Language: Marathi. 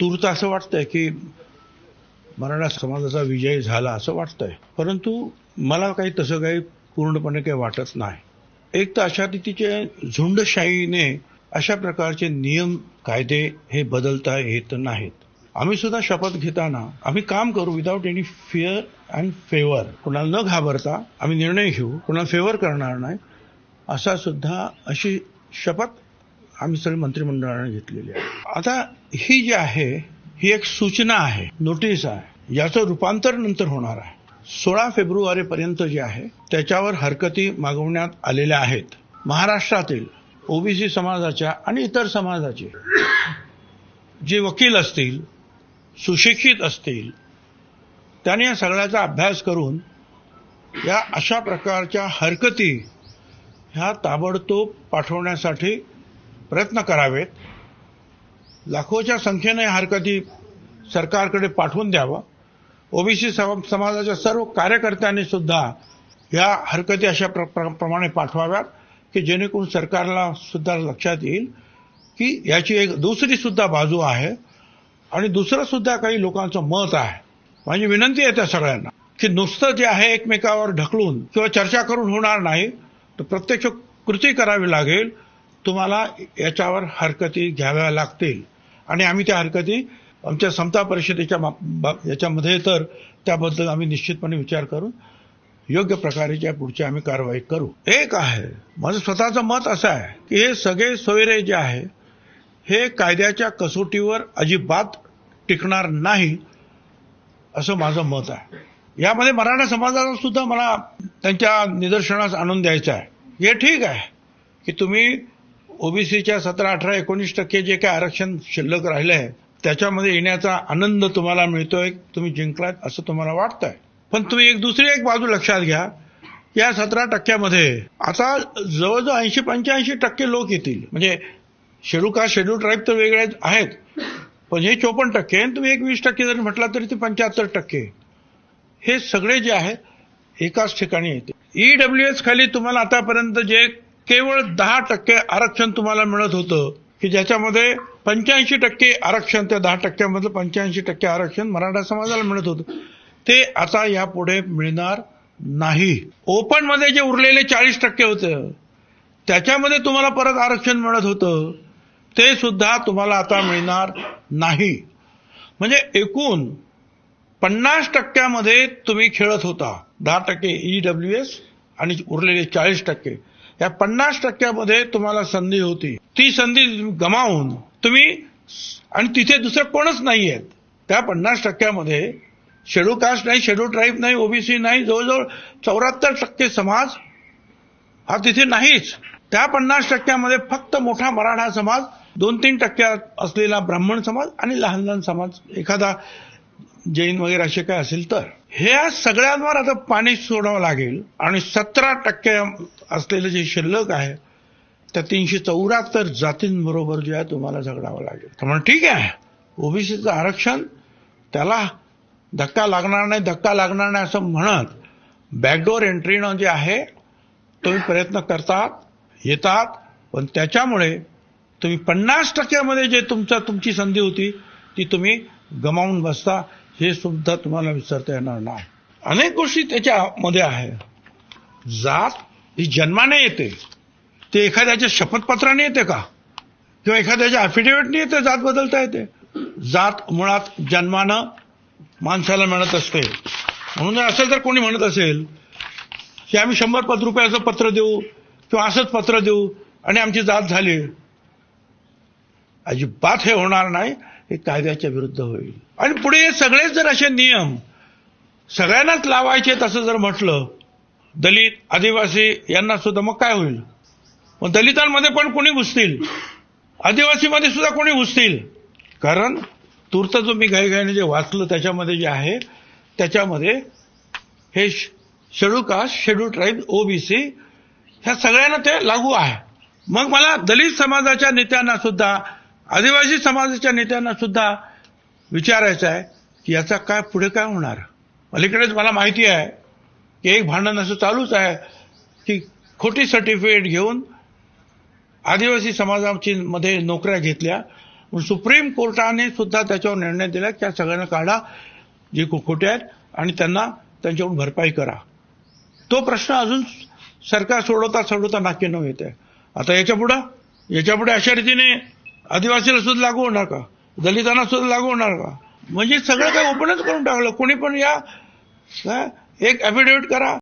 तूर्त असं वाटतंय की मराठा समाजाचा विजय झाला असं वाटतंय. परंतु मला काही तसं काही पूर्णपणे काही वाटत नाही. एक तर अशा रीतीचे झुंडशाहीने अशा प्रकारचे नियम कायदे हे बदलता येत नाहीत. आम्ही सुद्धा शपथ घेताना आम्ही काम करू without any fear and favour कुणाला न घाबरता आम्ही निर्णय घेऊ. कुणाला फेवर करणार नाही. असा सुद्धा अशी शपथ आम्ही सगळे मंत्रिमंडळाने घेतलेली आहे. आता ही जी आहे ही एक सूचना आहे नोटीस आहे. याचं रूपांतर नंतर होणार आहे. सोळा फेब्रुवारी पर्यंत जे आहे त्याच्यावर हरकती मागवण्यात आलेल्या आहेत. महाराष्ट्रातील ओबीसी समाजाच्या आणि इतर समाजाचे जे वकील असतील सुशिक्षित असतील त्याने या सगळ्याचा अभ्यास करून या अशा प्रकारच्या हरकती ह्या ताबडतोब पाठवण्यासाठी प्रयत्न करावेत. लाखोच्या संख्येने हरकती सरकारकडे पाठवून द्यावं. ओबीसी समाजाच्या सर्व कार्यकर्त्यांनी सुद्धा या हरकती अशा प्र- प्र- प्रमाणे पाठवाव्यात की जेणेकरून सरकारला सुद्धा लक्षात येईल की याची एक दुसरी सुद्धा बाजू आहे आणि दुसरं सुद्धा काही लोकांचं मत आहे. माझी विनंती आहे त्या सगळ्यांना की नुसतं जे आहे एकमेकावर ढकलून किंवा चर्चा करून होणार नाही तर प्रत्यक्ष कृती करावी लागेल. तुम्हाला याच्यावर हरकती घ्याव्या लागतील. आणि आम्ही त्या हरकती आमच्या समता परिषदेच्या मा- याच्यामध्ये तर त्याबद्दल आम्ही निश्चितपणे विचार करून योग्य प्रकारेच्या पुढची आम्ही कारवाई करू. एक आहे माझं स्वतःचं मत असं आहे की हे सगळे सोयरे जे आहे हे कायद्याच्या कसोटीवर अजिबात टिकणार नाही असं माझं मत आहे. यामध्ये मराठा समाजाला सुद्धा मला त्यांच्या निदर्शनास आणून द्यायचं आहे. हे ठीक आहे की तुम्ही ओबीसीच्या सतरा अठरा एकोणीस टक्के जे काय आरक्षण शिल्लक राहिलं आहे त्याच्यामध्ये येण्याचा आनंद तुम्हाला मिळतोय तुम्ही जिंकलात असं तुम्हाला वाटतंय. पण तुम्ही एक दुसरी एक बाजू लक्षात घ्या. या सतरा टक्क्यामध्ये आता जवळजवळ ऐंशी पंच्याऐंशी टक्के लोक येतील. म्हणजे शेड्यूल कास्ट शेड्यूल ट्राईब तर वेगळे आहेत. पण हे चोपन्न टक्के आणि तुम्ही एक वीस टक्के जरी म्हटला तरी ते पंच्याहत्तर टक्के. हे सगळे जे आहे एकाच ठिकाणी येते ईडब्ल्यू एस खाली तुम्हाला आतापर्यंत जे केवळ दहा टक्के आरक्षण तुम्हाला मिळत होतं की ज्याच्यामध्ये पंच्याऐंशी टक्के आरक्षण त्या दहा टक्क्यामधलं पंच्याऐंशी टक्के आरक्षण मराठा समाजाला मिळत होतं. ते आता यापुढे मिळणार नाही. ओपनमध्ये जे उरलेले चाळीस टक्के होतं त्याच्यामध्ये तुम्हाला परत आरक्षण मिळत होतं. ते सुद्धा तुम्हाला आता मिळणार नाही. म्हणजे एकूण पन्नास टक्क्यामध्ये तुम्ही खेळत होता. दहा टक्के ईडब्ल्यू एस आणि उरलेले चाळीस टक्के. या पन्नास टक्क्यामध्ये तुम्हाला संधी होती. ती संधी गमावून तुम्ही आणि तिथे दुसरं कोणच नाही आहेत त्या पन्नास टक्क्यामध्ये शेड्यू कास्ट नाही शेड्यू ट्राईब नाही ओबीसी नाही जवळजवळ चौऱ्याहत्तर टक्के समाज हा तिथे नाहीच. त्या पन्नास टक्क्यामध्ये फक्त मोठा मराठा समाज दोन तीन टक्क्यात असलेला ब्राह्मण समाज आणि लहान लहान समाज. एखादा जैन वगैरे असे काय असेल तर. ह्या सगळ्यांवर आता पाणी सोडावं लागेल आणि सतरा टक्के असलेलं जे शिल्लक आहे त्या तीनशे चौऱ्याहत्तर जातींबरोबर जे आहे तुम्हाला झगडावं लागेल. तर म्हणून ठीक आहे. ओबीसीचं आरक्षण त्याला धक्का लागणार नाही धक्का लागणार नाही असं म्हणत बॅकडोर एंट्रीनं जे आहे तुम्ही प्रयत्न करतात येतात पण त्याच्यामुळे तुम्ही पन्नास टक्क्यामध्ये जे तुमचा तुमची संधी होती ती तुम्ही गमावून बसता. हे सुद्धा तुम्हाला विसरता येणार नाही. अनेक गोष्टी त्याच्यामध्ये आहे. जात ही जन्माने येते. ते एखाद्याच्या शपथपत्राने येते का? किंवा एखाद्याच्या अफिडेव्हिटने येते जात बदलता येते. जात मुळात जन्मानं माणसाला मिळत असते. म्हणून असं जर कोणी म्हणत असेल की आम्ही शंभर पद रुपयाचं पत्र देऊ किंवा असंच पत्र देऊ आणि आमची जात झाली. अजिबात हे होणार नाही. हे कायद्याच्या विरुद्ध होईल. आणि पुढे हे सगळेच जर असे नियम सगळ्यांनाच लावायचे तसं जर म्हटलं दलित आदिवासी यांना सुद्धा मग काय होईल? मग दलितांमध्ये पण कोणी घुसतील? आदिवासीमध्ये सुद्धा कोणी घुसतील? कारण तूर्त जो मी घाईघाईने जे वाचलं त्याच्यामध्ये जे आहे त्याच्यामध्ये हे schedule caste schedule tribe OBC ह्या सगळ्यांना ते लागू आहे. मग मला दलित समाजाच्या नेत्यांना सुद्धा आदिवासी समाजाच्या नेत्यांना सुद्धा विचारायचं आहे की याचा काय पुढे काय होणार? अलीकडेच मला माहिती आहे की एक भांडण असं चालूच आहे की खोटी सर्टिफिकेट घेऊन आदिवासी समाजाची मध्ये नोकऱ्या घेतल्या. पण सुप्रीम कोर्टाने सुद्धा त्याच्यावर निर्णय दिला की त्या सगळ्यांना काढा जे खोटे आहेत आणि त्यांना त्यांच्याकडून भरपाई करा. तो प्रश्न अजून सरकार सोडवता सोडवता नाकी न येत आहे. आता याच्या पुढं? याच्यापुढे अशा रीतीने आदिवासीला सुद्धा लागू होणार का? दलितांना सुद्धा लागू होणार का? म्हणजे सगळं काही ओपनच करून टाकलं. कोणी पण या एक ऍफिडेव्हिट करा.